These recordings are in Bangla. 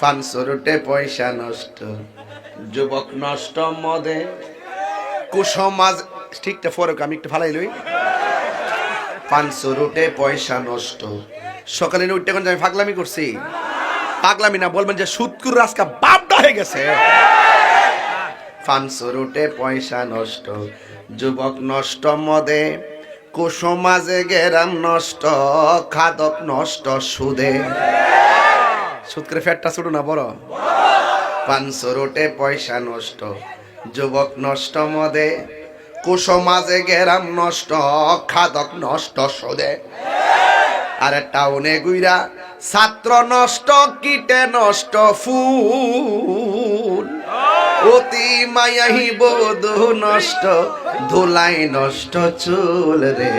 ফানসুরুটে পয়সা নষ্ট, যুবক নষ্ট মদে। কুসমাজ ঠিকটা ফরক, আমি একটু ফালাই লই। ফানসুরুটে পয়সা নষ্ট। সকালে উঠতে কোন আমি ফাগলামি করছি। পাগলামি না, বলবেন যে সুৎকুর রাজকা বাপটা হয়ে গেছে। ফানসুরুটে পয়সা নষ্ট, যুবক নষ্ট মদে। কুসমাজে গেরাম নষ্ট, খাদক নষ্ট সুদে। সুদ ফ্যাটটা ছোট না, বড়? পাঁচশো রোটে পয়সা নষ্ট, যুবক নষ্ট মদে, কুসমাজে গেরাম নষ্ট, খাদক নষ্ট সুদে। আরে টাউনে গুইরা ছাত্র নষ্ট, কীটে নষ্ট ফুল। অতি মায়াহি বধু নষ্ট, ধুলাই নষ্ট চুল রে।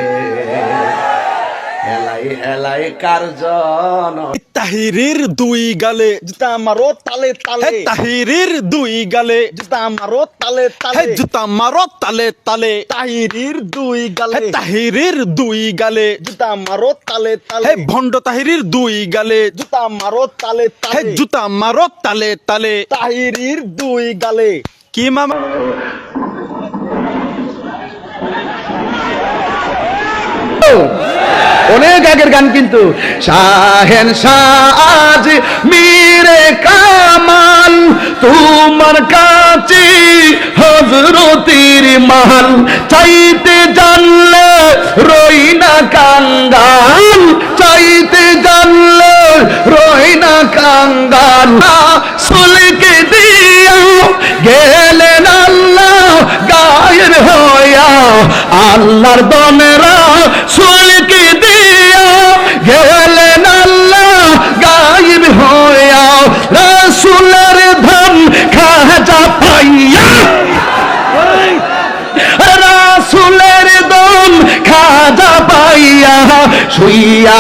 হেলাই হেলাই কার্জন তাহিরির দুই গালে জুতা আমারও তালে তালে। তাহিরির দুই গালে জুতা আমারও তালে তালে। জুতা মারো তালে তালে। তাহিরির দুই গালে। তাহিরির দুই গালে। জুতা মারো তালে তালে। ভন্ড তাহিরির দুই গালে। জুতা মারো তালে তালে। জুতা মারো তালে তালে। তাহিরির দুই গালে। কি মামা? অনেক আগের গান কিন্তু। শাহেন সাজ মীরে কামাল, তোমার কাছে হজরতির মাল। চাইতে জানলে রই না কাঙ্গাল, চাইতে জানলে রই না কাঙ্গাল। সুলকে দিয়া গেলেন আল্লাহ, গায়ের হইয়া আল্লাহর দনেরা সুলকে দিয়া গেলেন আল্লাহ গাইব হইয়া। রাসুলের ধন খাজা পাইয়া। রাসুলের দম খাজা পাইয়া শুইয়া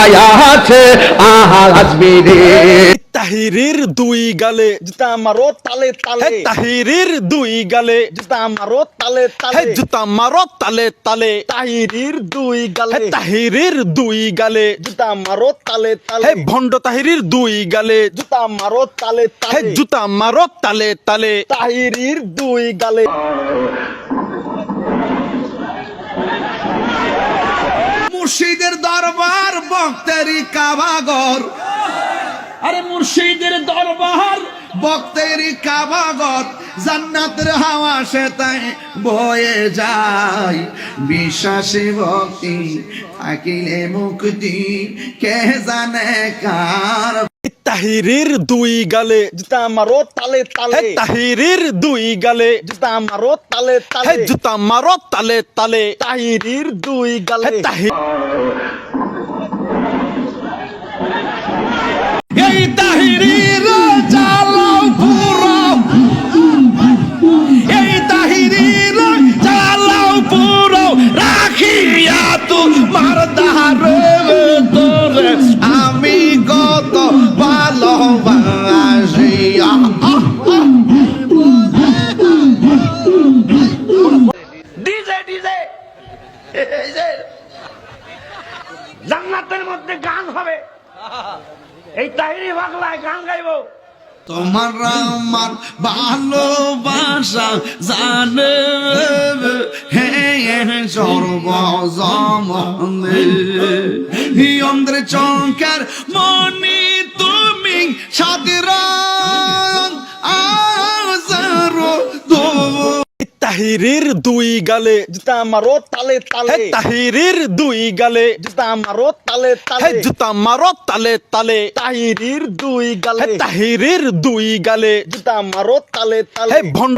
আছে আজমিরে তাহিরির দুই গালে জুতা আমারও তালে তালে। তাহিরির দুই গালে। জুতা আমারও তালে তালে। জুতা মারো তালে তালে। তাহিরির দুই গালে। তাহিরির দুই গালে। জুতা মারো তালে তালে। ভন্ড তাহিরির দুই গালে। জুতা মারো তালে তালে। জুতা মারো তালে তালে। তাহিরির দুই গালে। মুর্শিদের দরবার বক্তেরি কাবাগর। মুর্শিদের দরবার বক্তেরি কাবাগর জান্নাতের হাওয়া সে তাই বয়ে যায়। বিশ্বাসী ভক্তি থাকিলে মুক্তি কে জানে কার? তাহিরির দুই গালে জুতা আমারও তালে তালে। তাহিরির দুই গালে জুতা আমারও তালে তালে। জুতা মারো তালে তালে। তাহিরির দুই গালে। তাহির এই এই তাহিরি বাংলায় গান গাইব। তোমার আমার ভালোবাসা জানে হে সর্বজমনে অন্ধ্রে চঙ্কার মনি তাহিরির দুই গালে জুতা মারো তালে তালে। তাহিরির দুই গালে। জুতা মারো তালে তালে। জুতা মারো তালে তালে। তাহিরির দুই গালে। তাহিরির দুই গালে। জুতা মারো তালে তালে। ভন্ড